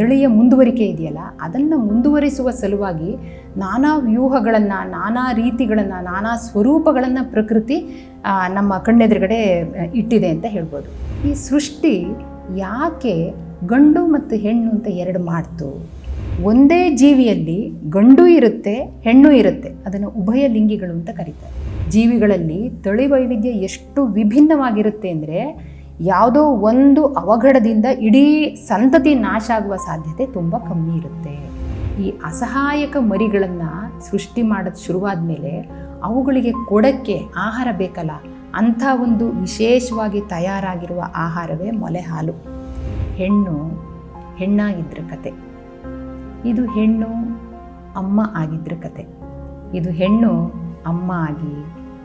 ತಳಿಯ ಮುಂದುವರಿಕೆ ಇದೆಯಲ್ಲ, ಅದನ್ನು ಮುಂದುವರಿಸುವ ಸಲುವಾಗಿ ನಾನಾ ವ್ಯೂಹಗಳನ್ನು, ನಾನಾ ರೀತಿಗಳನ್ನು, ನಾನಾ ಸ್ವರೂಪಗಳನ್ನು ಪ್ರಕೃತಿ ನಮ್ಮ ಕಣ್ಣೆದುರುಗಡೆ ಇಟ್ಟಿದೆ ಅಂತ ಹೇಳ್ಬೋದು. ಈ ಸೃಷ್ಟಿ ಯಾಕೆ ಗಂಡು ಮತ್ತು ಹೆಣ್ಣು ಅಂತ ಎರಡು ಮಾಡ್ತು? ಒಂದೇ ಜೀವಿಯಲ್ಲಿ ಗಂಡು ಇರುತ್ತೆ, ಹೆಣ್ಣು ಇರುತ್ತೆ, ಅದನ್ನು ಉಭಯ ಲಿಂಗಿಗಳು ಅಂತ ಕರೀತಾರೆ. ಜೀವಿಗಳಲ್ಲಿ ತಳಿ ವೈವಿಧ್ಯ ಎಷ್ಟು ವಿಭಿನ್ನವಾಗಿರುತ್ತೆ ಅಂದರೆ ಯಾವುದೋ ಒಂದು ಅವಘಡದಿಂದ ಇಡೀ ಸಂತತಿ ನಾಶ ಆಗುವ ಸಾಧ್ಯತೆ ತುಂಬ ಕಮ್ಮಿ ಇರುತ್ತೆ. ಈ ಅಸಹಾಯಕ ಮರಿಗಳನ್ನು ಸೃಷ್ಟಿ ಮಾಡೋದು ಶುರುವಾದ ಮೇಲೆ ಅವುಗಳಿಗೆ ಕೊಡಕ್ಕೆ ಆಹಾರ ಬೇಕಲ್ಲ, ಅಂಥ ಒಂದು ವಿಶೇಷವಾಗಿ ತಯಾರಾಗಿರುವ ಆಹಾರವೇ ಮೊಲೆ ಹಾಲು. ಹೆಣ್ಣು, ಹೆಣ್ಣಾಗಿದ್ರ ಕತೆ. ಇದು ಹೆಣ್ಣು, ಅಮ್ಮ ಆಗಿದ್ರ ಕತೆ. ಇದು ಹೆಣ್ಣು, ಅಮ್ಮ ಆಗಿ,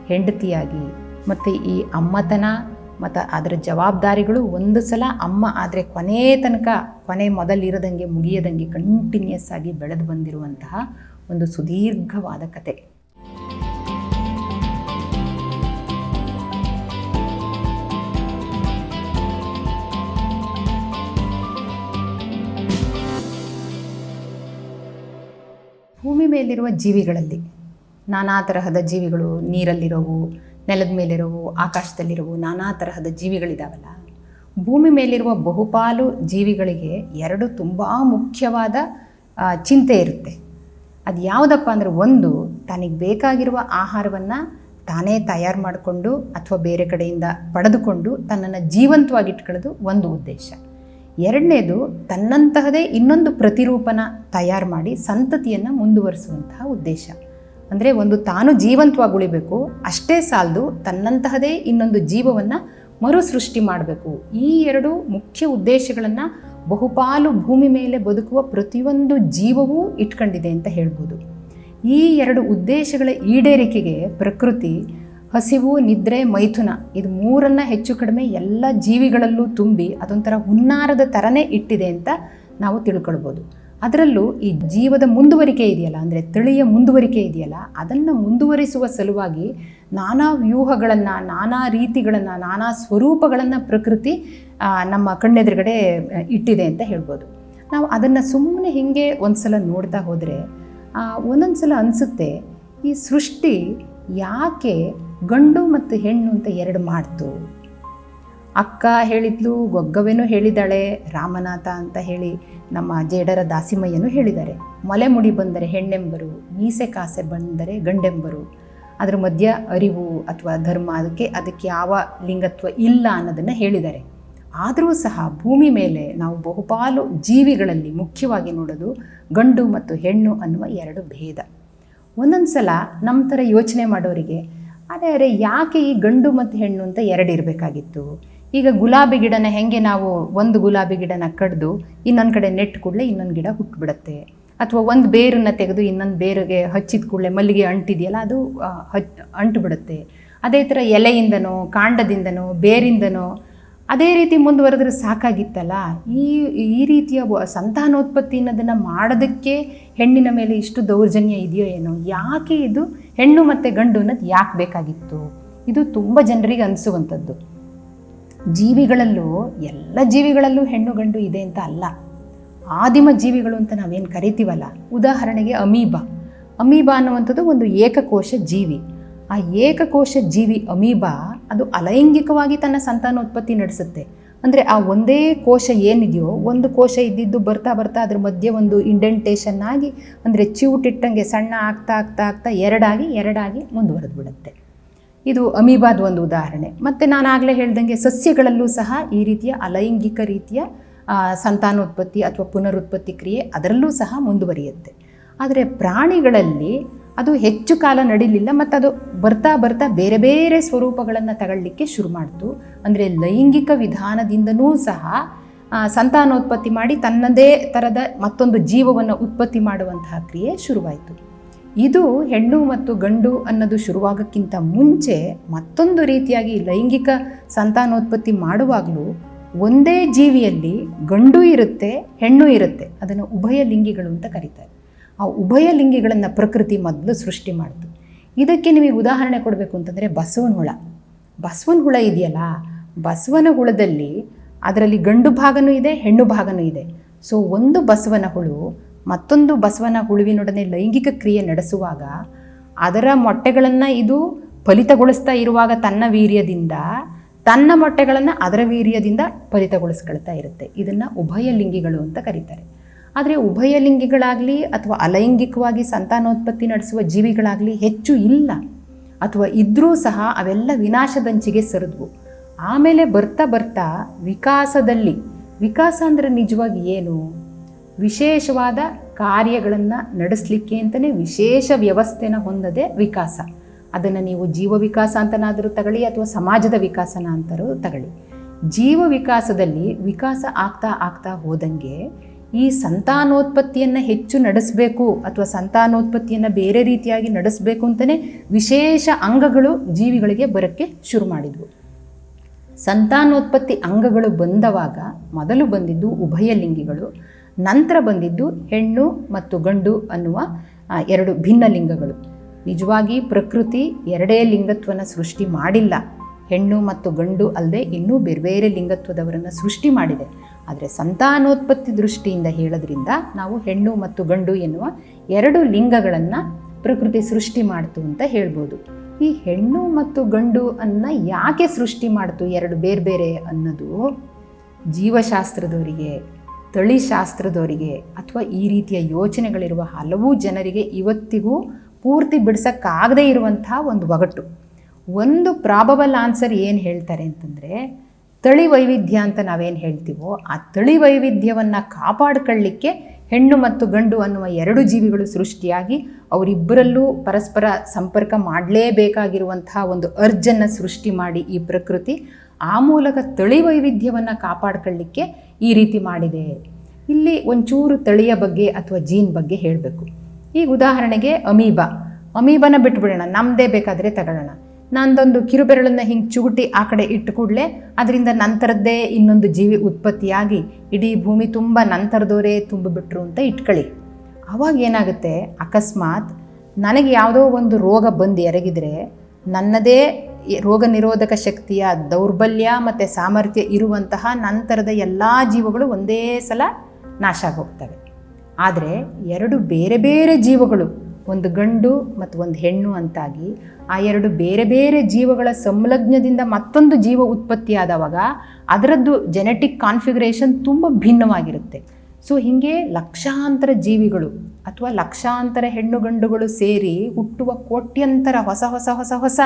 ಹೆಂಡತಿಯಾಗಿ, ಮತ್ತು ಈ ಅಮ್ಮತನ ಮತ್ತು ಅದರ ಜವಾಬ್ದಾರಿಗಳು ಒಂದು ಸಲ ಅಮ್ಮ ಆದರೆ ಕೊನೆ ತನಕ, ಕೊನೆ ಮೊದಲಿರದಂಗೆ ಮುಗಿಯದಂಗೆ ಕಂಟಿನ್ಯೂಸ್ ಆಗಿ ಬೆಳೆದು ಬಂದಿರುವಂತಹ ಒಂದು ಸುದೀರ್ಘವಾದ ಕತೆ. ಭೂಮಿ ಮೇಲಿರುವ ಜೀವಿಗಳಲ್ಲಿ ನಾನಾ ತರಹದ ಜೀವಿಗಳು ನೀರಲ್ಲಿರೋವು ನೆಲದ ಮೇಲಿರೋವು, ಆಕಾಶದಲ್ಲಿರುವು ನಾನಾ ತರಹದ ಜೀವಿಗಳಿದಾವಲ್ಲ. ಭೂಮಿ ಮೇಲಿರುವ ಬಹುಪಾಲು ಜೀವಿಗಳಿಗೆ ಎರಡು ತುಂಬ ಮುಖ್ಯವಾದ ಚಿಂತೆ ಇರುತ್ತೆ. ಅದು ಯಾವುದಪ್ಪ ಅಂದರೆ ಒಂದು, ತನಗೆ ಬೇಕಾಗಿರುವ ಆಹಾರವನ್ನು ತಾನೇ ತಯಾರು ಮಾಡಿಕೊಂಡು ಅಥವಾ ಬೇರೆ ಕಡೆಯಿಂದ ಪಡೆದುಕೊಂಡು ತನ್ನನ್ನು ಜೀವಂತವಾಗಿಟ್ಕೊಳ್ಳೋದು ಒಂದು ಉದ್ದೇಶ. ಎರಡನೇದು, ತನ್ನಂತಹದೇ ಇನ್ನೊಂದು ಪ್ರತಿರೂಪನ ತಯಾರು ಮಾಡಿ ಸಂತತಿಯನ್ನು ಮುಂದುವರಿಸುವಂತಹ ಉದ್ದೇಶ. ಅಂದರೆ ಒಂದು ತಾನು ಜೀವಂತವಾಗಿ ಉಳಿಬೇಕು, ಅಷ್ಟೇ ಸಾಲದು ತನ್ನಂತಹದೇ ಇನ್ನೊಂದು ಜೀವವನ್ನು ಮರು ಸೃಷ್ಟಿ ಮಾಡಬೇಕು. ಈ ಎರಡು ಮುಖ್ಯ ಉದ್ದೇಶಗಳನ್ನು ಬಹುಪಾಲು ಭೂಮಿ ಮೇಲೆ ಬದುಕುವ ಪ್ರತಿಯೊಂದು ಜೀವವೂ ಇಟ್ಕೊಂಡಿದೆ ಅಂತ ಹೇಳ್ಬೋದು. ಈ ಎರಡು ಉದ್ದೇಶಗಳ ಈಡೇರಿಕೆಗೆ ಪ್ರಕೃತಿ, ಹಸಿವು, ನಿದ್ರೆ, ಮೈಥುನ ಇದು ಮೂರನ್ನು ಹೆಚ್ಚು ಕಡಿಮೆ ಎಲ್ಲ ಜೀವಿಗಳಲ್ಲೂ ತುಂಬಿ ಅದೊಂಥರ ಹುನ್ನಾರದ ಥರನೇ ಇಟ್ಟಿದೆ ಅಂತ ನಾವು ತಿಳ್ಕೊಳ್ಬೋದು. ಅದರಲ್ಲೂ ಈ ಜೀವದ ಮುಂದುವರಿಕೆ ಇದೆಯಲ್ಲ, ಅಂದರೆ ತಳಿಯ ಮುಂದುವರಿಕೆ ಇದೆಯಲ್ಲ, ಅದನ್ನು ಮುಂದುವರಿಸುವ ಸಲುವಾಗಿ ನಾನಾ ವ್ಯೂಹಗಳನ್ನು, ನಾನಾ ರೀತಿಗಳನ್ನು, ನಾನಾ ಸ್ವರೂಪಗಳನ್ನು ಪ್ರಕೃತಿ ನಮ್ಮ ಕಣ್ಣೆದುರುಗಡೆ ಇಟ್ಟಿದೆ ಅಂತ ಹೇಳ್ಬೋದು. ನಾವು ಅದನ್ನು ಸುಮ್ಮನೆ ಹೀಗೆ ಒಂದು ಸಲ ನೋಡ್ತಾ ಹೋದರೆ ಒಂದೊಂದು ಸಲ ಅನಿಸುತ್ತೆ, ಈ ಸೃಷ್ಟಿ ಯಾಕೆ ಗಂಡು ಮತ್ತು ಹೆಣ್ಣು ಅಂತ ಎರಡು ಮಾಡ್ತು? ಅಕ್ಕ ಹೇಳಿದ್ಲು, ಗೊಗ್ಗವೇನೂ ಹೇಳಿದಾಳೆ, ರಾಮನಾಥ ಅಂತ ಹೇಳಿ ನಮ್ಮ ಜೇಡರ ದಾಸಿಮಯ್ಯನೂ ಹೇಳಿದ್ದಾರೆ. ಮಲೆ ಮುಡಿ ಬಂದರೆ ಹೆಣ್ಣೆಂಬರು ಮೀಸೆ ಕಾಸೆ ಬಂದರೆ ಗಂಡೆಂಬರು. ಅದ್ರ ಮಧ್ಯ ಅರಿವು ಅಥವಾ ಧರ್ಮ, ಅದಕ್ಕೆ ಅದಕ್ಕೆ ಯಾವ ಲಿಂಗತ್ವ ಇಲ್ಲ ಅನ್ನೋದನ್ನು ಹೇಳಿದ್ದಾರೆ. ಆದರೂ ಸಹ ಭೂಮಿ ಮೇಲೆ ನಾವು ಬಹುಪಾಲು ಜೀವಿಗಳಲ್ಲಿ ಮುಖ್ಯವಾಗಿ ನೋಡೋದು ಗಂಡು ಮತ್ತು ಹೆಣ್ಣು ಅನ್ನುವ ಎರಡು ಭೇದ. ಒಂದೊಂದು ಸಲ ನಮ್ಮ ಥರ ಯೋಚನೆ ಮಾಡೋರಿಗೆ ಅದೇ ಅರೆ, ಯಾಕೆ ಈ ಗಂಡು ಮತ್ತು ಹೆಣ್ಣು ಅಂತ ಎರಡು ಇರಬೇಕಾಗಿತ್ತು? ಈಗ ಗುಲಾಬಿ ಗಿಡನ ಹೆಂಗೆ ನಾವು ಒಂದು ಗುಲಾಬಿ ಗಿಡನ ಕಡ್ದು ಇನ್ನೊಂದು ಕಡೆ ನೆಟ್ ಕೂಡಲೇ ಇನ್ನೊಂದು ಗಿಡ ಹುಟ್ಟುಬಿಡುತ್ತೆ ಅಥವಾ ಒಂದು ಬೇರನ್ನು ತೆಗೆದು ಇನ್ನೊಂದು ಬೇರಿಗೆ ಹಚ್ಚಿದ ಕೂಡಲೇ ಮಲ್ಲಿಗೆ ಅಂಟಿದೆಯಲ್ಲ, ಅದು ಅಂಟು ಬಿಡುತ್ತೆ ಅದೇ ಥರ ಎಲೆಯಿಂದನೋ, ಕಾಂಡದಿಂದನೋ, ಬೇರಿಂದನೋ, ಅದೇ ರೀತಿ ಮುಂದುವರೆದ್ರೆ ಸಾಕಾಗಿತ್ತಲ್ಲ? ಈ ಈ ರೀತಿಯ ಸಂತಾನೋತ್ಪತ್ತಿ ಅನ್ನೋದನ್ನು ಮಾಡೋದಕ್ಕೆ ಹೆಣ್ಣಿನ ಮೇಲೆ ಇಷ್ಟು ದೌರ್ಜನ್ಯ ಇದೆಯೋ ಏನೋ? ಯಾಕೆ ಇದು ಹೆಣ್ಣು ಮತ್ತು ಗಂಡು ಅನ್ನೋದು ಯಾಕೆ ಬೇಕಾಗಿತ್ತು? ಇದು ತುಂಬ ಜನರಿಗೆ ಅನಿಸುವಂಥದ್ದು. ಜೀವಿಗಳಲ್ಲೂ, ಎಲ್ಲ ಜೀವಿಗಳಲ್ಲೂ ಹೆಣ್ಣು ಗಂಡು ಇದೆ ಅಂತ ಅಲ್ಲ. ಆದಿಮ ಜೀವಿಗಳು ಅಂತ ನಾವೇನು ಕರಿತೀವಲ್ಲ? ಉದಾಹರಣೆಗೆ ಅಮೀಬಾ. ಅಮೀಬಾ ಅನ್ನುವಂಥದ್ದು ಒಂದು ಏಕಕೋಶ ಜೀವಿ. ಆ ಏಕಕೋಶ ಜೀವಿ ಅಮೀಬಾ, ಅದು ಅಲೈಂಗಿಕವಾಗಿ ತನ್ನ ಸಂತಾನೋತ್ಪತ್ತಿ ನಡೆಸುತ್ತೆ. ಅಂದರೆ ಆ ಒಂದೇ ಕೋಶ ಏನಿದೆಯೋ, ಒಂದು ಕೋಶ ಇದ್ದಿದ್ದು ಬರ್ತಾ ಬರ್ತಾ ಅದ್ರ ಮಧ್ಯೆ ಒಂದು ಇಂಡೆಂಟೇಷನ್ ಆಗಿ, ಅಂದರೆ ಚಿವುಟಿಟ್ಟಂಗೆ ಸಣ್ಣ ಆಗ್ತಾ ಆಗ್ತಾ ಆಗ್ತಾ ಎರಡಾಗಿ ಎರಡಾಗಿ ಮುಂದುವರೆದು ಬಿಡುತ್ತೆ ಇದು ಅಮೀಬಾದ ಒಂದು ಉದಾಹರಣೆ. ಮತ್ತು ನಾನು ಆಗಲೇ ಹೇಳ್ದಂಗೆ ಸಸ್ಯಗಳಲ್ಲೂ ಸಹ ಈ ರೀತಿಯ ಅಲೈಂಗಿಕ ರೀತಿಯ ಸಂತಾನೋತ್ಪತ್ತಿ ಅಥವಾ ಪುನರುತ್ಪತ್ತಿ ಕ್ರಿಯೆ ಅದರಲ್ಲೂ ಸಹ ಮುಂದುವರಿಯುತ್ತೆ. ಆದರೆ ಪ್ರಾಣಿಗಳಲ್ಲಿ ಅದು ಹೆಚ್ಚು ಕಾಲ ನಡೀಲಿಲ್ಲ ಮತ್ತು ಅದು ಬರ್ತಾ ಬರ್ತಾ ಬೇರೆ ಬೇರೆ ಸ್ವರೂಪಗಳನ್ನು ತಗೊಳ್ಳಿಕ್ಕೆ ಶುರು ಮಾಡಿತು. ಅಂದರೆ ಲೈಂಗಿಕ ವಿಧಾನದಿಂದನೂ ಸಹ ಸಂತಾನೋತ್ಪತ್ತಿ ಮಾಡಿ ತನ್ನದೇ ಥರದ ಮತ್ತೊಂದು ಜೀವವನ್ನು ಉತ್ಪತ್ತಿ ಮಾಡುವಂತಹ ಕ್ರಿಯೆ ಶುರುವಾಯಿತು. ಇದು ಹೆಣ್ಣು ಮತ್ತು ಗಂಡು ಅನ್ನೋದು ಶುರುವಾಗಕ್ಕಿಂತ ಮುಂಚೆ ಮತ್ತೊಂದು ರೀತಿಯಾಗಿ ಲೈಂಗಿಕ ಸಂತಾನೋತ್ಪತ್ತಿ ಮಾಡುವಾಗಲೂ ಒಂದೇ ಜೀವಿಯಲ್ಲಿ ಗಂಡು ಇರುತ್ತೆ, ಹೆಣ್ಣು ಇರುತ್ತೆ. ಅದನ್ನು ಉಭಯ ಲಿಂಗಿಗಳು ಅಂತ ಕರೀತಾರೆ. ಆ ಉಭಯ ಲಿಂಗಿಗಳನ್ನು ಪ್ರಕೃತಿ ಮೊದಲು ಸೃಷ್ಟಿ ಮಾಡಿತು. ಇದಕ್ಕೆ ನಿಮಗೆ ಉದಾಹರಣೆ ಕೊಡಬೇಕು ಅಂತಂದರೆ ಬಸವನ ಹುಳ. ಬಸವನ ಹುಳ ಇದೆಯಲ್ಲ? ಬಸವನ ಹುಳದಲ್ಲಿ ಅದರಲ್ಲಿ ಗಂಡು ಭಾಗನೂ ಇದೆ, ಹೆಣ್ಣು ಭಾಗನೂ ಇದೆ. ಸೊ ಒಂದು ಬಸವನ ಹುಳು ಮತ್ತೊಂದು ಬಸವನ ಹುಳುವಿನೊಡನೆ ಲೈಂಗಿಕ ಕ್ರಿಯೆ ನಡೆಸುವಾಗ ಅದರ ಮೊಟ್ಟೆಗಳನ್ನು ಇದು ಫಲಿತಗೊಳಿಸ್ತಾ ಇರುವಾಗ ತನ್ನ ವೀರ್ಯದಿಂದ, ತನ್ನ ಮೊಟ್ಟೆಗಳನ್ನು ಅದರ ವೀರ್ಯದಿಂದ ಫಲಿತಗೊಳಿಸ್ಕೊಳ್ತಾ ಇರುತ್ತೆ. ಇದನ್ನು ಉಭಯಲಿಂಗಿಗಳು ಅಂತ ಕರೀತಾರೆ. ಆದರೆ ಉಭಯಲಿಂಗಿಗಳಾಗಲಿ ಅಥವಾ ಅಲೈಂಗಿಕವಾಗಿ ಸಂತಾನೋತ್ಪತ್ತಿ ನಡೆಸುವ ಜೀವಿಗಳಾಗಲಿ ಹೆಚ್ಚು ಇಲ್ಲ. ಅಥವಾ ಇದ್ದರೂ ಸಹ ಅವೆಲ್ಲ ವಿನಾಶದಂಚಿಗೆ ಸರಿದ್ವು. ಆಮೇಲೆ ಬರ್ತಾ ಬರ್ತಾ ವಿಕಾಸದಲ್ಲಿ, ವಿಕಾಸ ಅಂದರೆ ನಿಜವಾಗಿ ಏನು? ವಿಶೇಷವಾದ ಕಾರ್ಯಗಳನ್ನು ನಡೆಸಲಿಕ್ಕೆ ಅಂತಲೇ ವಿಶೇಷ ವ್ಯವಸ್ಥೆನ ಹೊಂದದೆ ವಿಕಾಸ. ಅದನ್ನು ನೀವು ಜೀವ ವಿಕಾಸ ಅಂತನಾದರೂ ತಗೊಳ್ಳಿ ಅಥವಾ ಸಮಾಜದ ವಿಕಾಸನ ಅಂತಾರೂ ತಗೊಳ್ಳಿ. ಜೀವ ವಿಕಾಸದಲ್ಲಿ ವಿಕಾಸ ಆಗ್ತಾ ಆಗ್ತಾ ಹೋದಂಗೆ ಈ ಸಂತಾನೋತ್ಪತ್ತಿಯನ್ನು ಹೆಚ್ಚು ನಡೆಸಬೇಕು ಅಥವಾ ಸಂತಾನೋತ್ಪತ್ತಿಯನ್ನು ಬೇರೆ ರೀತಿಯಾಗಿ ನಡೆಸಬೇಕು ಅಂತಲೇ ವಿಶೇಷ ಅಂಗಗಳು ಜೀವಿಗಳಿಗೆ ಬರೋಕ್ಕೆ ಶುರು ಮಾಡಿದ್ವು. ಸಂತಾನೋತ್ಪತ್ತಿ ಅಂಗಗಳು ಬಂದವಾಗ ಮೊದಲು ಬಂದಿದ್ದು ಉಭಯಲಿಂಗಿಗಳು ನಂತರ ಬಂದಿದ್ದು ಹೆಣ್ಣು ಮತ್ತು ಗಂಡು ಅನ್ನುವ ಎರಡು ಭಿನ್ನ ಲಿಂಗಗಳು. ನಿಜವಾಗಿ ಪ್ರಕೃತಿ ಎರಡೇ ಲಿಂಗತ್ವನ ಸೃಷ್ಟಿ ಮಾಡಿಲ್ಲ. ಹೆಣ್ಣು ಮತ್ತು ಗಂಡು ಅಲ್ಲದೆ ಇನ್ನೂ ಬೇರೆ ಬೇರೆ ಲಿಂಗತ್ವದವರನ್ನು ಸೃಷ್ಟಿ ಮಾಡಿದೆ. ಆದರೆ ಸಂತಾನೋತ್ಪತ್ತಿ ದೃಷ್ಟಿಯಿಂದ ಹೇಳೋದ್ರಿಂದ ನಾವು ಹೆಣ್ಣು ಮತ್ತು ಗಂಡು ಎನ್ನುವ ಎರಡು ಲಿಂಗಗಳನ್ನು ಪ್ರಕೃತಿ ಸೃಷ್ಟಿ ಮಾಡ್ತು ಅಂತ ಹೇಳ್ಬೋದು. ಈ ಹೆಣ್ಣು ಮತ್ತು ಗಂಡು ಅನ್ನ ಯಾಕೆ ಸೃಷ್ಟಿ ಮಾಡ್ತು ಎರಡು ಬೇರೆ ಬೇರೆ ಅನ್ನೋದು ಜೀವಶಾಸ್ತ್ರದವರಿಗೆ ತಳಿಶಾಸ್ತ್ರದವರಿಗೆ ಅಥವಾ ಈ ರೀತಿಯ ಯೋಚನೆಗಳಿರುವ ಹಲವು ಜನರಿಗೆ ಇವತ್ತಿಗೂ ಪೂರ್ತಿ ಬಿಡಿಸೋಕ್ಕಾಗದೇ ಇರುವಂಥ ಒಂದು ಒಗಟು. ಒಂದು ಪ್ರಾಬಬಲ್ ಆನ್ಸರ್ ಏನು ಹೇಳ್ತಾರೆ ಅಂತಂದರೆ, ತಳಿ ವೈವಿಧ್ಯ ಅಂತ ನಾವೇನು ಹೇಳ್ತೀವೋ, ಆ ತಳಿ ವೈವಿಧ್ಯವನ್ನು ಕಾಪಾಡ್ಕೊಳ್ಳಿಕ್ಕೆ ಹೆಣ್ಣು ಮತ್ತು ಗಂಡು ಅನ್ನುವ ಎರಡು ಜೀವಿಗಳು ಸೃಷ್ಟಿಯಾಗಿ ಅವರಿಬ್ಬರಲ್ಲೂ ಪರಸ್ಪರ ಸಂಪರ್ಕ ಮಾಡಲೇಬೇಕಾಗಿರುವಂತಹ ಒಂದು ಅರ್ಜನ್ನು ಸೃಷ್ಟಿ ಮಾಡಿ ಈ ಪ್ರಕೃತಿ. ಆ ಮೂಲಕ ತಳಿ ವೈವಿಧ್ಯವನ್ನು ಕಾಪಾಡ್ಕೊಳ್ಳಿಕ್ಕೆ ಈ ರೀತಿ ಮಾಡಿದೆ. ಇಲ್ಲಿ ಒಂಚೂರು ತಳಿಯ ಬಗ್ಗೆ ಅಥವಾ ಜೀನ್ ಬಗ್ಗೆ ಹೇಳಬೇಕು. ಈಗ ಉದಾಹರಣೆಗೆ ಅಮೀಬಾ. ಅಮೀಬನ ಬಿಟ್ಬಿಡೋಣ ನಮ್ಮದೇ ಬೇಕಾದರೆ ತಗೊಳ್ಳೋಣ. ನಂದೊಂದು ಕಿರುಬೆರಳನ್ನು ಹಿಂಗೆ ಚುಗುಟಿ ಆ ಕಡೆ ಇಟ್ಟು ಕೂಡಲೇ ಅದರಿಂದ ನಂತರದ್ದೇ ಇನ್ನೊಂದು ಜೀವಿ ಉತ್ಪತ್ತಿಯಾಗಿ ಇಡೀ ಭೂಮಿ ತುಂಬ ನಂತರದವರೇ ತುಂಬಿಬಿಟ್ರು ಅಂತ ಇಟ್ಕೊಳ್ಳಿ. ಆವಾಗ ಏನಾಗುತ್ತೆ? ಅಕಸ್ಮಾತ್ ನನಗೆ ಯಾವುದೋ ಒಂದು ರೋಗ ಬಂದು ಎರಗಿದ್ರೆ ನನ್ನದೇ ರೋಗ ನಿರೋಧಕ ಶಕ್ತಿಯ ದೌರ್ಬಲ್ಯ ಮತ್ತು ಸಾಮರ್ಥ್ಯ ಇರುವಂತಹ ನಂತರದ ಎಲ್ಲ ಜೀವಗಳು ಒಂದೇ ಸಲ ನಾಶ ಆಗೋಗ್ತವೆ. ಆದರೆ ಎರಡು ಬೇರೆ ಬೇರೆ ಜೀವಗಳು, ಒಂದು ಗಂಡು ಮತ್ತು ಒಂದು ಹೆಣ್ಣು ಅಂತಾಗಿ, ಆ ಎರಡು ಬೇರೆ ಬೇರೆ ಜೀವಗಳ ಸಂಲಗ್ನದಿಂದ ಮತ್ತೊಂದು ಜೀವ ಉತ್ಪತ್ತಿಯಾದವಾಗ ಅದರದ್ದು ಜೆನೆಟಿಕ್ ಕಾನ್ಫಿಗರೇಷನ್ ತುಂಬ ಭಿನ್ನವಾಗಿರುತ್ತೆ. ಸೊ ಹೀಗೆ ಲಕ್ಷಾಂತರ ಜೀವಿಗಳು ಅಥವಾ ಲಕ್ಷಾಂತರ ಹೆಣ್ಣು ಗಂಡುಗಳು ಸೇರಿ ಹುಟ್ಟುವ ಕೋಟ್ಯಂತರ ಹೊಸ ಹೊಸ ಹೊಸ ಹೊಸ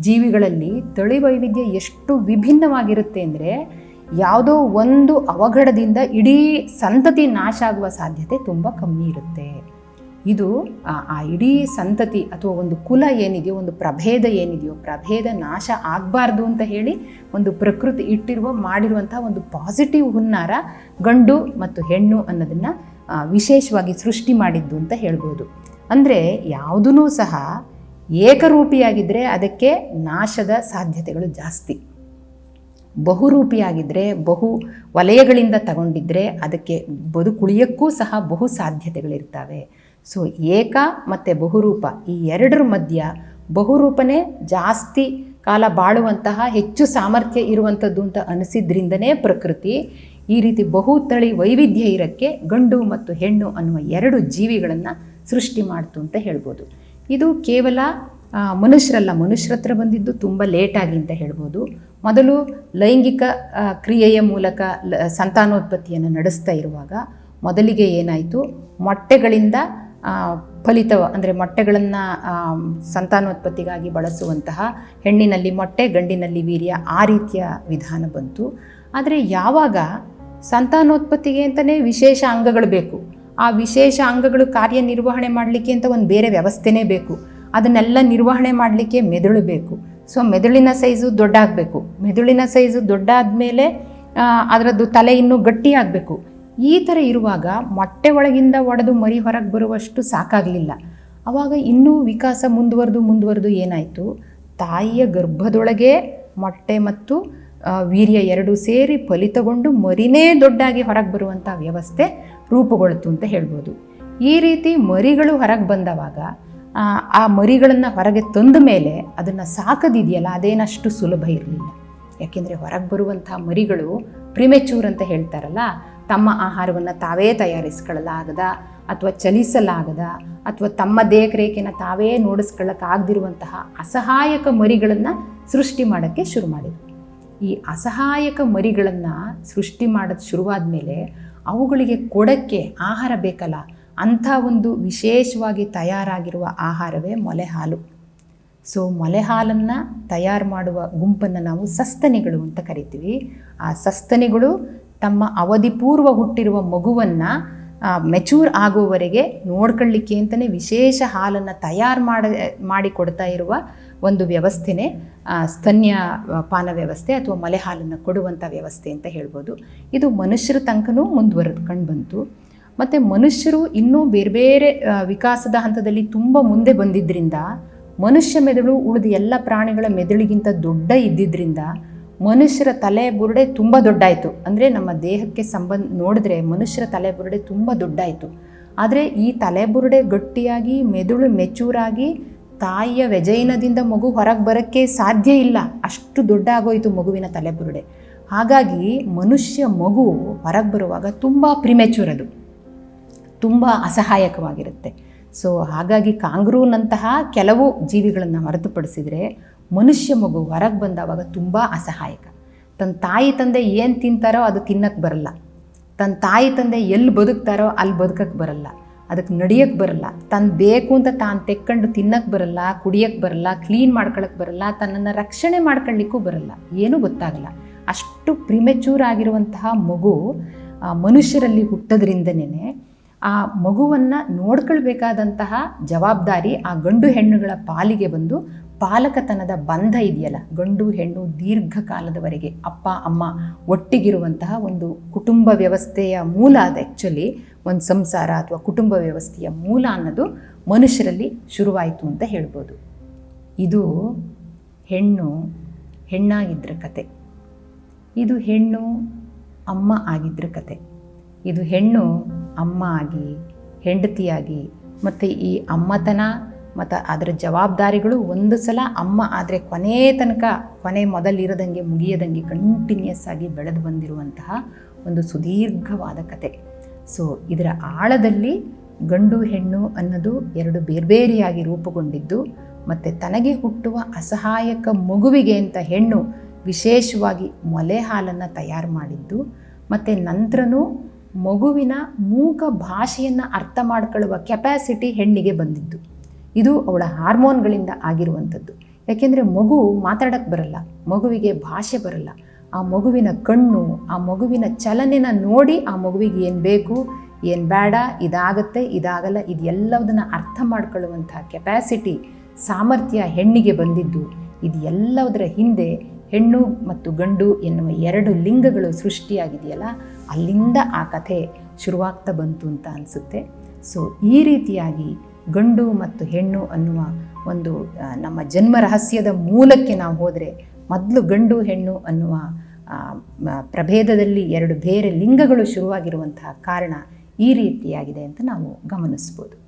ಜೀವಿಗಳಲ್ಲಿ ತಳಿ ವೈವಿಧ್ಯ ಎಷ್ಟು ವಿಭಿನ್ನವಾಗಿರುತ್ತೆ ಅಂದರೆ ಯಾವುದೋ ಒಂದು ಅವಘಡದಿಂದ ಇಡೀ ಸಂತತಿ ನಾಶ ಆಗುವ ಸಾಧ್ಯತೆ ತುಂಬ ಕಮ್ಮಿ ಇರುತ್ತೆ. ಇದು ಆ ಇಡೀ ಸಂತತಿ ಅಥವಾ ಒಂದು ಕುಲ ಏನಿದೆಯೋ, ಒಂದು ಪ್ರಭೇದ ಏನಿದೆಯೋ, ಪ್ರಭೇದ ನಾಶ ಆಗಬಾರ್ದು ಅಂತ ಹೇಳಿ ಒಂದು ಪ್ರಕೃತಿ ಇಟ್ಟಿರುವ ಮಾಡಿರುವಂಥ ಒಂದು ಪಾಸಿಟಿವ್ ಹುನ್ನಾರ ಗಂಡು ಮತ್ತು ಹೆಣ್ಣು ಅನ್ನೋದನ್ನು ವಿಶೇಷವಾಗಿ ಸೃಷ್ಟಿ ಮಾಡಿದ್ದು ಅಂತ ಹೇಳ್ಬೋದು. ಅಂದರೆ ಯಾವುದೂ ಸಹ ಏಕರೂಪಿಯಾಗಿದ್ದರೆ ಅದಕ್ಕೆ ನಾಶದ ಸಾಧ್ಯತೆಗಳು ಜಾಸ್ತಿ. ಬಹುರೂಪಿಯಾಗಿದ್ದರೆ ಬಹು ವಲಯಗಳಿಂದ ತಗೊಂಡಿದ್ದರೆ ಅದಕ್ಕೆ ಬದುಕುಳಿಯಕ್ಕೂ ಸಹ ಬಹು ಸಾಧ್ಯತೆಗಳಿರ್ತವೆ. ಸೊ, ಏಕ ಮತ್ತು ಬಹುರೂಪ ಈ ಎರಡರ ಮಧ್ಯ ಬಹುರೂಪನೇ ಜಾಸ್ತಿ ಕಾಲ ಬಾಳುವಂತಹ ಹೆಚ್ಚು ಸಾಮರ್ಥ್ಯ ಇರುವಂಥದ್ದು ಅಂತ ಅನಿಸಿದ್ರಿಂದನೇ ಪ್ರಕೃತಿ ಈ ರೀತಿ ಬಹುತಳಿ ವೈವಿಧ್ಯ ಇರಕ್ಕೆ ಗಂಡು ಮತ್ತು ಹೆಣ್ಣು ಅನ್ನುವ ಎರಡು ಜೀವಿಗಳನ್ನು ಸೃಷ್ಟಿ ಮಾಡ್ತು ಅಂತ ಹೇಳ್ಬೋದು. ಇದು ಕೇವಲ ಮನುಷ್ಯರಲ್ಲ, ಮನುಷ್ಯರ ಹತ್ರ ಬಂದಿದ್ದು ತುಂಬ ಲೇಟಾಗಿ ಅಂತ ಹೇಳ್ಬೋದು. ಮೊದಲು ಲೈಂಗಿಕ ಕ್ರಿಯೆಯ ಮೂಲಕ ಲ, ಸಂತಾನೋತ್ಪತ್ತಿಯನ್ನು ನಡೆಸ್ತಾ ಇರುವಾಗ ಮೊದಲಿಗೆ ಏನಾಯಿತು? ಮೊಟ್ಟೆಗಳಿಂದ ಫಲಿತ, ಅಂದರೆ ಮೊಟ್ಟೆಗಳನ್ನು ಸಂತಾನೋತ್ಪತ್ತಿಗಾಗಿ ಬಳಸುವಂತಹ ಹೆಣ್ಣಿನಲ್ಲಿ ಮೊಟ್ಟೆ, ಗಂಡಿನಲ್ಲಿ ವೀರ್ಯ ಆ ರೀತಿಯ ವಿಧಾನ ಬಂತು. ಆದರೆ ಯಾವಾಗ ಸಂತಾನೋತ್ಪತ್ತಿಗೆ ಅಂತಲೇ ವಿಶೇಷ ಅಂಗಗಳು ಬೇಕು. ಆ ವಿಶೇಷ ಅಂಗಗಳು ಕಾರ್ಯನಿರ್ವಹಣೆ ಮಾಡಲಿಕ್ಕೆ ಅಂತ ಒಂದು ಬೇರೆ ವ್ಯವಸ್ಥೆನೇ ಬೇಕು. ಅದನ್ನೆಲ್ಲ ನಿರ್ವಹಣೆ ಮಾಡಲಿಕ್ಕೆ ಮೆದುಳು ಬೇಕು. ಸೊ ಮೆದುಳಿನ ಸೈಜು ದೊಡ್ಡಾಗಬೇಕು. ಮೆದುಳಿನ ಸೈಜು ದೊಡ್ಡ ಮೇಲೆ ಅದರದ್ದು ತಲೆ ಇನ್ನೂ ಗಟ್ಟಿ ಆಗಬೇಕು ಈ ಥರ ಇರುವಾಗ ಮೊಟ್ಟೆ ಒಳಗಿಂದ ಒಡೆದು ಮರಿ ಹೊರಗೆ ಬರುವಷ್ಟು ಸಾಕಾಗಲಿಲ್ಲ. ಆವಾಗ ಇನ್ನೂ ವಿಕಾಸ ಮುಂದುವರೆದು ಮುಂದುವರೆದು ಏನಾಯಿತು? ತಾಯಿಯ ಗರ್ಭದೊಳಗೆ ಮೊಟ್ಟೆ ಮತ್ತು ವೀರ್ಯ ಎರಡೂ ಸೇರಿ ಫಲಿತಗೊಂಡು ಮರಿನೇ ದೊಡ್ಡಾಗಿ ಹೊರಗೆ ಬರುವಂಥ ವ್ಯವಸ್ಥೆ ರೂಪುಗೊಳ್ತು ಅಂತ ಹೇಳ್ಬೋದು. ಈ ರೀತಿ ಮರಿಗಳು ಹೊರಗೆ ಬಂದವಾಗ ಆ, ಮರಿಗಳನ್ನು ಹೊರಗೆ ತಂದ ಮೇಲೆ ಅದನ್ನು ಸಾಕದಿದೆಯಲ್ಲ ಅದೇನಷ್ಟು ಸುಲಭ ಇರಲಿಲ್ಲ. ಯಾಕೆಂದರೆ ಹೊರಗೆ ಬರುವಂಥ ಮರಿಗಳು ಪ್ರಿಮೆಚೂರ್ ಅಂತ ಹೇಳ್ತಾರಲ್ಲ ತಮ್ಮ ಆಹಾರವನ್ನು ತಾವೇ ತಯಾರಿಸ್ಕೊಳ್ಳಲಾಗದ ಅಥವಾ ಚಲಿಸಲಾಗದ ಅಥವಾ ತಮ್ಮ ದೇಹರೇಖೆನ ತಾವೇ ನೋಡಿಸ್ಕೊಳ್ಳೋಕ್ಕಾಗದಿರುವಂತಹ ಅಸಹಾಯಕ ಮರಿಗಳನ್ನು ಸೃಷ್ಟಿ ಮಾಡೋಕ್ಕೆ ಶುರು ಮಾಡಿದರು. ಈ ಅಸಹಾಯಕ ಮರಿಗಳನ್ನು ಸೃಷ್ಟಿ ಮಾಡೋದು ಶುರುವಾದ ಮೇಲೆ ಅವುಗಳಿಗೆ ಕೊಡಕ್ಕೆ ಆಹಾರ ಬೇಕಲ್ಲ, ಅಂಥ ಒಂದು ವಿಶೇಷವಾಗಿ ತಯಾರಾಗಿರುವ ಆಹಾರವೇ ಮೊಲೆ ಹಾಲು ಸೊ ಮೊಲೆ ಹಾಲನ್ನು ತಯಾರು ಮಾಡುವ ಗುಂಪನ್ನು ನಾವು ಸಸ್ತನಿಗಳು ಅಂತ ಕರಿತೀವಿ. ಆ ಸಸ್ತನಿಗಳು ತಮ್ಮ ಅವಧಿಪೂರ್ವ ಹುಟ್ಟಿರುವ ಮಗುವನ್ನು ಮೆಚೂರ್ ಆಗೋವರೆಗೆ ನೋಡ್ಕೊಳ್ಳಿಕ್ಕೆ ಅಂತಲೇ ವಿಶೇಷ ಹಾಲನ್ನು ತಯಾರು ಮಾಡ, ಮಾಡಿ ಕೊಡ್ತಾ ಇರುವ ಒಂದು ವ್ಯವಸ್ಥೆನೇ ಸ್ತನ್ಯ ಪಾನ ವ್ಯವಸ್ಥೆ ಅಥವಾ ಮಲೆ ಹಾಲನ್ನು ಕೊಡುವಂಥ ವ್ಯವಸ್ಥೆ ಅಂತ ಹೇಳ್ಬೋದು. ಇದು ಮನುಷ್ಯರ ತನಕನೂ ಮುಂದುವರೆದ್ಕೊಂಡು ಬಂತು. ಮತ್ತು ಮನುಷ್ಯರು ಇನ್ನೂ ಬೇರೆ ಬೇರೆ ವಿಕಾಸದ ಹಂತದಲ್ಲಿ ತುಂಬ ಮುಂದೆ ಬಂದಿದ್ದರಿಂದ ಮನುಷ್ಯ ಮೆದುಳು ಉಳಿದ ಎಲ್ಲ ಪ್ರಾಣಿಗಳ ಮೆದುಳಿಗಿಂತ ದೊಡ್ಡ ಇದ್ದಿದ್ದರಿಂದ ಮನುಷ್ಯರ ತಲೆ ಬುರುಡೆ ತುಂಬ ದೊಡ್ಡಾಯಿತು. ಅಂದರೆ ನಮ್ಮ ದೇಹಕ್ಕೆ ಸಂಬಂಧ, ನೋಡಿದ್ರೆ ಮನುಷ್ಯರ ತಲೆ ಬುರುಡೆ ತುಂಬ ದೊಡ್ಡಾಯಿತು. ಆದರೆ ಈ ತಲೆಬುರುಡೆ ಗಟ್ಟಿಯಾಗಿ, ಮೆದುಳು ಮೆಚೂರಾಗಿ, ತಾಯಿಯ ವ್ಯಜೈನದಿಂದ ಮಗು ಹೊರಗೆ ಬರೋಕ್ಕೆ ಸಾಧ್ಯ ಇಲ್ಲ. ಅಷ್ಟು ದೊಡ್ಡ ಆಗೋಯಿತು ಮಗುವಿನ ತಲೆಬುರುಡೆ ಹಾಗಾಗಿ ಮನುಷ್ಯ ಮಗು ಹೊರಗೆ ಬರುವಾಗ ತುಂಬ ಪ್ರಿಮೆಚೂರ್ ಅದು. ತುಂಬ ಅಸಹಾಯಕವಾಗಿರುತ್ತೆ. ಸೊ ಹಾಗಾಗಿ ಕಾಂಗ್ರೂನಂತಹ ಕೆಲವು ಜೀವಿಗಳನ್ನು ಹೊರತುಪಡಿಸಿದರೆ ಮನುಷ್ಯ ಮಗು ಹೊರಗೆ ಬಂದವಾಗ ತುಂಬ ಅಸಹಾಯಕ. ತನ್ನ ತಾಯಿ ತಂದೆ ಏನು ತಿಂತಾರೋ ಅದು ತಿನ್ನಕ್ಕೆ ಬರಲ್ಲ. ತನ್ನ ತಾಯಿ ತಂದೆ ಎಲ್ಲಿ ಬದುಕ್ತಾರೋ ಅಲ್ಲಿ ಬದುಕಕ್ಕೆ ಬರಲ್ಲ. ಅದಕ್ಕೆ ನಡೆಯಕ್ಕೆ ಬರಲ್ಲ. ತಾನು ಬೇಕು ಅಂತ ತಾನು ತೆಕ್ಕೊಂಡು ತಿನ್ನಕ್ಕೆ ಬರಲ್ಲ ಕುಡಿಯಕ್ಕೆ ಬರಲ್ಲ, ಕ್ಲೀನ್ ಮಾಡ್ಕೊಳಕ್ಕೆ ಬರಲ್ಲ, ತನ್ನನ್ನು ರಕ್ಷಣೆ ಮಾಡ್ಕೊಳ್ಳಿಕ್ಕೂ ಬರಲ್ಲ. ಏನೂ ಗೊತ್ತಾಗಲ್ಲ. ಅಷ್ಟು ಪ್ರಿಮೆಚೂರ್ ಆಗಿರುವಂತಹ ಮಗು ಮನುಷ್ಯರಲ್ಲಿ ಹುಟ್ಟೋದ್ರಿಂದನೇ ಆ ಮಗುವನ್ನು ನೋಡ್ಕೊಳ್ಬೇಕಾದಂತಹ ಜವಾಬ್ದಾರಿ ಆ ಗಂಡು ಹೆಣ್ಣುಗಳ ಪಾಲಿಗೆ ಬಂದು ಪಾಲಕತನದ ಬಂಧ ಇದೆಯಲ್ಲ, ಗಂಡು ಹೆಣ್ಣು ದೀರ್ಘಕಾಲದವರೆಗೆ ಅಪ್ಪ, ಅಮ್ಮ ಒಟ್ಟಿಗಿರುವಂತಹ ಒಂದು ಕುಟುಂಬ ವ್ಯವಸ್ಥೆಯ ಮೂಲ ಅದು ಆ್ಯಕ್ಚುಲಿ ಒಂದು ಸಂಸಾರ ಅಥವಾ ಕುಟುಂಬ ವ್ಯವಸ್ಥೆಯ ಮೂಲ ಅನ್ನೋದು ಮನುಷ್ಯರಲ್ಲಿ ಶುರುವಾಯಿತು ಅಂತ ಹೇಳ್ಬೋದು. ಇದು ಹೆಣ್ಣು ಹೆಣ್ಣಾಗಿದ್ದರ ಕತೆ. ಇದು ಹೆಣ್ಣು, ಅಮ್ಮ ಆಗಿದ್ದರ ಕತೆ. ಇದು ಹೆಣ್ಣು ಅಮ್ಮ ಆಗಿ ಹೆಂಡತಿಯಾಗಿ, ಮತ್ತು ಈ ಅಮ್ಮತನ, ಮತ್ತು ಅದರ ಜವಾಬ್ದಾರಿಗಳು ಒಂದು ಸಲ ಅಮ್ಮ ಆದರೆ ಕೊನೆ ತನಕ, ಕೊನೆ ಮೊದಲಿರದಂಗೆ ಮುಗಿಯದಂಗೆ ಕಂಟಿನ್ಯೂಸ್ ಆಗಿ ಬೆಳೆದು ಬಂದಿರುವಂತಹ ಒಂದು ಸುದೀರ್ಘವಾದ ಕತೆ. ಸೊ ಇದರ ಆಳದಲ್ಲಿ ಗಂಡು ಹೆಣ್ಣು ಅನ್ನೋದು ಎರಡು ಬೇರ್ಬೇರೆಯಾಗಿ ರೂಪುಗೊಂಡಿದ್ದು, ಮತ್ತು ತನಗೆ ಹುಟ್ಟುವ ಅಸಹಾಯಕ ಮಗುವಿಗೆ ಅಂತ ಹೆಣ್ಣು ವಿಶೇಷವಾಗಿ ಮೊಲೆ ಹಾಲನ್ನು ತಯಾರು ಮಾಡಿದ್ದು, ಮತ್ತು ನಂತರನೂ ಮಗುವಿನ ಮೂಕ ಭಾಷೆಯನ್ನು ಅರ್ಥ ಮಾಡ್ಕೊಳ್ಳುವ ಕೆಪ್ಯಾಸಿಟಿ ಹೆಣ್ಣಿಗೆ ಬಂದಿದ್ದು. ಇದು ಅವಳ ಹಾರ್ಮೋನ್ಗಳಿಂದ ಆಗಿರುವಂಥದ್ದು. ಯಾಕೆಂದರೆ ಮಗು ಮಾತಾಡಕ್ಕೆ ಬರಲ್ಲ, ಮಗುವಿಗೆ ಭಾಷೆ ಬರಲ್ಲ. ಆ ಮಗುವಿನ ಕಣ್ಣು, ಆ ಮಗುವಿನ ಚಲನೆನ ನೋಡಿ ಆ ಮಗುವಿಗೆ ಏನು ಬೇಕು, ಏನು ಬೇಡ, ಇದಾಗತ್ತೆ, ಇದಾಗಲ್ಲ ಇದೆಲ್ಲದನ್ನು ಅರ್ಥ ಮಾಡ್ಕೊಳ್ಳುವಂಥ ಕೆಪ್ಯಾಸಿಟಿ ಸಾಮರ್ಥ್ಯ ಹೆಣ್ಣಿಗೆ ಬಂದಿದ್ದು. ಇದು ಎಲ್ಲದರ ಹಿಂದೆ ಹೆಣ್ಣು ಮತ್ತು ಗಂಡು ಎನ್ನುವ ಎರಡು ಲಿಂಗಗಳು ಸೃಷ್ಟಿಯಾಗಿದೆಯಲ್ಲ ಅಲ್ಲಿಂದ ಆ ಕಥೆ ಶುರುವಾಗ್ತಾ ಬಂತು ಅಂತ ಅನಿಸುತ್ತೆ. ಸೊ ಈ ರೀತಿಯಾಗಿ ಗಂಡು ಮತ್ತು ಹೆಣ್ಣು ಅನ್ನುವ ಒಂದು ನಮ್ಮ ಜನ್ಮ ರಹಸ್ಯದ ಮೂಲಕ್ಕೆ ನಾವು ಹೋದರೆ ಮೊದಲು ಗಂಡು, ಹೆಣ್ಣು ಅನ್ನುವ ಪ್ರಭೇದದಲ್ಲಿ ಎರಡು ಬೇರೆ ಲಿಂಗಗಳು ಶುರುವಾಗಿರುವಂತಹ ಕಾರಣ ಈ ರೀತಿಯಾಗಿದೆ ಅಂತ ನಾವು ಗಮನಿಸ್ಬೋದು.